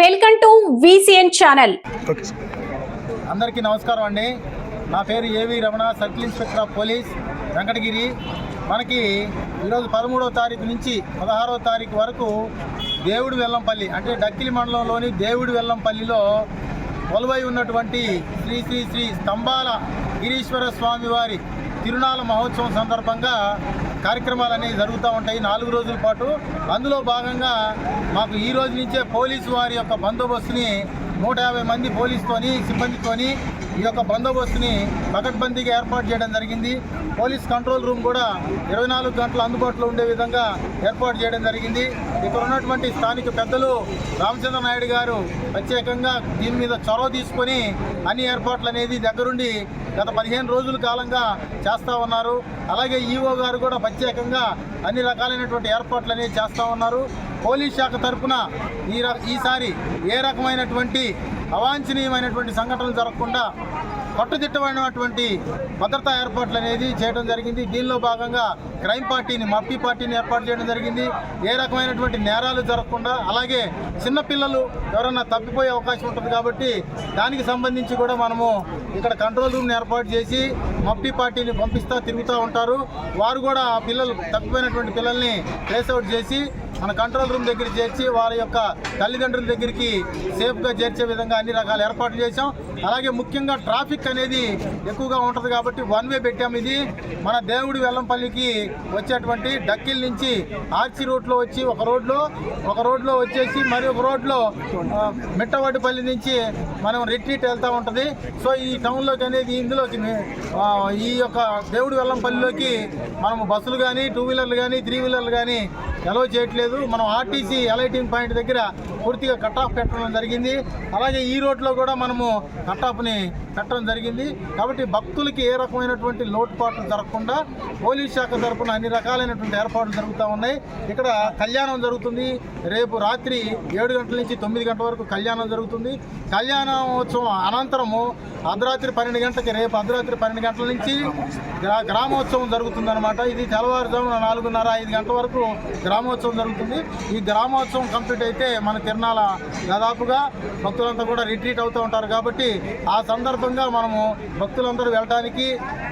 Welcome to VCN channel. అందరికీ నమస్కారం అండి. నా పేరు A V Ramana circle inspector of police Venkatagiri. మనకి ఈరోజు పదమూడవ తారీఖు నుంచి పదహారవ తారీఖు వరకు దేవుడు వెల్లంపల్లి అంటే డక్కిలి మండలంలోని దేవుడు వెల్లంపల్లిలో కొలువై ఉన్నటువంటి శ్రీ శ్రీ శ్రీ స్తంభాల గిరీశ్వర స్వామి వారి తిరునాళ్ళ మహోత్సవం సందర్భంగా కార్యక్రమాలు అనేవి జరుగుతూ ఉంటాయి. నాలుగు రోజుల పాటు అందులో భాగంగా మాకు ఈ రోజు నుంచే పోలీసు వారి యొక్క బందోబస్తుని నూట యాభై మంది పోలీసుతోని సిబ్బందితోని ఈ యొక్క బందోబస్తుని పకడ్బందీగా ఏర్పాటు చేయడం జరిగింది. పోలీస్ కంట్రోల్ రూమ్ కూడా ఇరవై నాలుగు గంటలు అందుబాటులో ఉండే విధంగా ఏర్పాటు చేయడం జరిగింది. ఇక్కడ ఉన్నటువంటి స్థానిక పెద్దలు రామచంద్ర నాయుడు గారు ప్రత్యేకంగా దీని మీద చొరవ తీసుకొని అన్ని ఏర్పాట్లు అనేది దగ్గరుండి గత పదిహేను రోజుల కాలంగా చేస్తూ ఉన్నారు. అలాగే ఈఓ గారు కూడా ప్రత్యేకంగా అన్ని రకాలైనటువంటి ఏర్పాట్లు అనేవి చేస్తూ ఉన్నారు. పోలీస్ శాఖ తరఫున ఈ ర- ఈసారి ఏ రకమైనటువంటి అవాంఛనీయమైనటువంటి సంఘటనలు జరగకుండా కట్టుదిట్టమైనటువంటి భద్రతా ఏర్పాట్లు అనేది చేయడం జరిగింది. దీనిలో భాగంగా క్రైమ్ పార్టీని మప్పి పార్టీని ఏర్పాటు చేయడం జరిగింది. ఏ రకమైనటువంటి నేరాలు జరగకుండా అలాగే చిన్నపిల్లలు ఎవరన్నా తప్పిపోయే అవకాశం ఉంటుంది కాబట్టి దానికి సంబంధించి కూడా మనము ఇక్కడ కంట్రోల్ రూమ్ని ఏర్పాటు చేసి మప్పి పార్టీని పంపిస్తూ తిరుగుతూ ఉంటారు. వారు కూడా ఆ పిల్లలు తప్పిపోయినటువంటి పిల్లల్ని ట్రేస్ అవుట్ చేసి మన కంట్రోల్ రూమ్ దగ్గర చేర్చి వారి యొక్క తల్లిదండ్రుల దగ్గరికి సేఫ్గా చేర్చే విధంగా అన్ని రకాల ఏర్పాట్లు చేశాం. అలాగే ముఖ్యంగా ట్రాఫిక్ అనేది ఎక్కువగా ఉంటుంది కాబట్టి వన్ వే పెట్టాం ఇది. మన దేవుడి వెల్లంపల్లికి వచ్చేటువంటి డక్కిల్ నుంచి ఆర్చి రోడ్లో వచ్చి ఒక రోడ్లో ఒక రోడ్లో వచ్చేసి మరి ఒక రోడ్లో ఆ, నుంచి మనం రిట్రీట్ వెళ్తూ ఉంటుంది. సో ఈ టౌన్లోకి అనేది ఇందులోకి ఈ యొక్క దేవుడి వెల్లంపల్లిలోకి మనము బస్సులు కానీ టూ వీలర్లు కానీ త్రీ వీలర్లు కానీ ఎలవ చేయట్లేదు. మనం ఆర్టీసీ ఎలైటింగ్ పాయింట్ దగ్గర పూర్తిగా కట్ ఆఫ్ పెట్టడం జరిగింది. అలాగే ఈ రోడ్లో కూడా మనము కట్ ఆఫ్ని పెట్టడం జరిగింది. కాబట్టి భక్తులకి ఏ రకమైనటువంటి లోటుపాట్లు జరగకుండా పోలీస్ శాఖ తరఫున అన్ని రకాలైనటువంటి ఏర్పాట్లు జరుగుతూ ఉన్నాయి. ఇక్కడ కళ్యాణం జరుగుతుంది. రేపు రాత్రి ఏడు గంటల నుంచి తొమ్మిది గంటల వరకు కళ్యాణం జరుగుతుంది. కళ్యాణోత్సవం అనంతరము అర్ధరాత్రి పన్నెండు గంటలకి రేపు అర్ధరాత్రి పన్నెండు గంటల నుంచి గ్రామోత్సవం జరుగుతుందన్నమాట. ఇది తెల్లవారుజామున నాలుగున్నర ఐదు గంటల వరకు గ్రామోత్సవం జరుగుతుంది. ఈ గ్రామోత్సవం కంప్లీట్ అయితే మన తిరణాల దాదాపుగా భక్తులంతా కూడా రిట్రీట్ అవుతూ ఉంటారు కాబట్టి ఆ సందర్భంగా మనము భక్తులందరూ వెళ్ళడానికి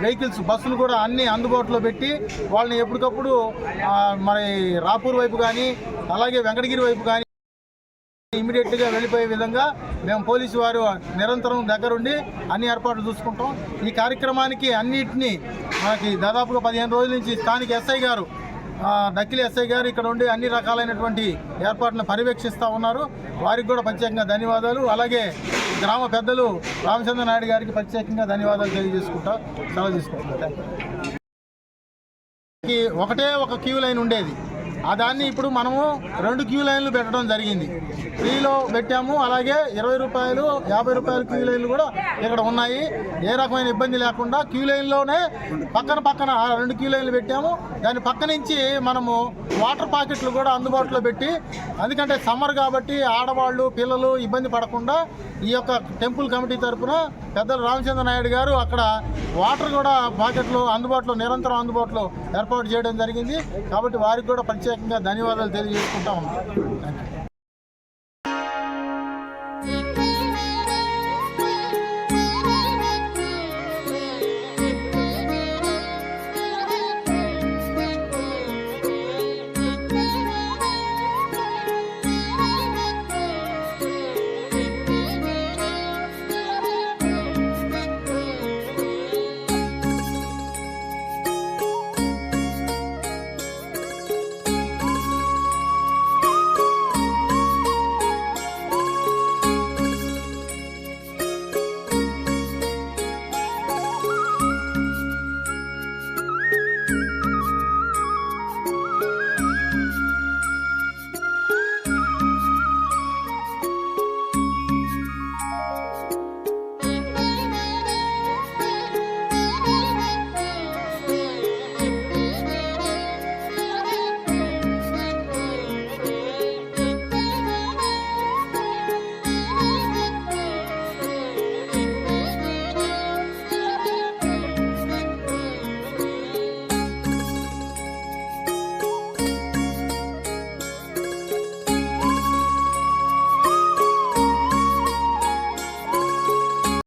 వెహికల్స్ బస్సులు కూడా అన్ని అందుబాటులో పెట్టి వాళ్ళని ఎప్పటికప్పుడు మరి రాపూర్ వైపు కానీ అలాగే వెంకటగిరి వైపు కానీ ఇమీడియట్గా వెళ్ళిపోయే విధంగా మేము పోలీసు వారు నిరంతరం దగ్గరుండి అన్ని ఏర్పాట్లు చూసుకుంటాం. ఈ కార్యక్రమానికి అన్నిటినీ మనకి దాదాపుగా పదిహేను రోజుల నుంచి స్థానిక ఎస్ఐ గారు ఆ, ఎస్ఐ గారు ఇక్కడ ఉండి అన్ని రకాలైనటువంటి ఏర్పాట్లను పర్యవేక్షిస్తూ ఉన్నారు. వారికి కూడా ప్రత్యేకంగా ధన్యవాదాలు. అలాగే గ్రామ పెద్దలు రామచంద్ర నాయుడు గారికి ప్రత్యేకంగా ధన్యవాదాలు తెలియజేసుకుంటా. సెలవు తీసుకుంటా ఒకటే ఒక క్యూ లైన్ ఉండేది. ఆ దాన్ని ఇప్పుడు మనము రెండు క్యూ లైన్లు పెట్టడం జరిగింది. ఫ్రీలో పెట్టాము అలాగే ఇరవై రూపాయలు యాభై రూపాయలు క్యూ లైన్లు కూడా ఇక్కడ ఉన్నాయి. ఏ రకమైన ఇబ్బంది లేకుండా క్యూ లైన్లోనే పక్కన పక్కన రెండు క్యూ లైన్లు పెట్టాము. దాని పక్క నుంచి మనము వాటర్ ప్యాకెట్లు కూడా అందుబాటులో పెట్టి ఎందుకంటే సమ్మర్ కాబట్టి ఆడవాళ్ళు పిల్లలు ఇబ్బంది పడకుండా ఈ యొక్క టెంపుల్ కమిటీ తరపున పెద్దలు రామచంద్ర నాయుడు గారు అక్కడ వాటర్ కూడా ప్యాకెట్లు అందుబాటులో నిరంతరం అందుబాటులో ఏర్పాటు చేయడం జరిగింది. కాబట్టి వారికి కూడా ప్రత్యేకంగా ధన్యవాదాలు తెలియజేసుకుంటా ఉన్నాం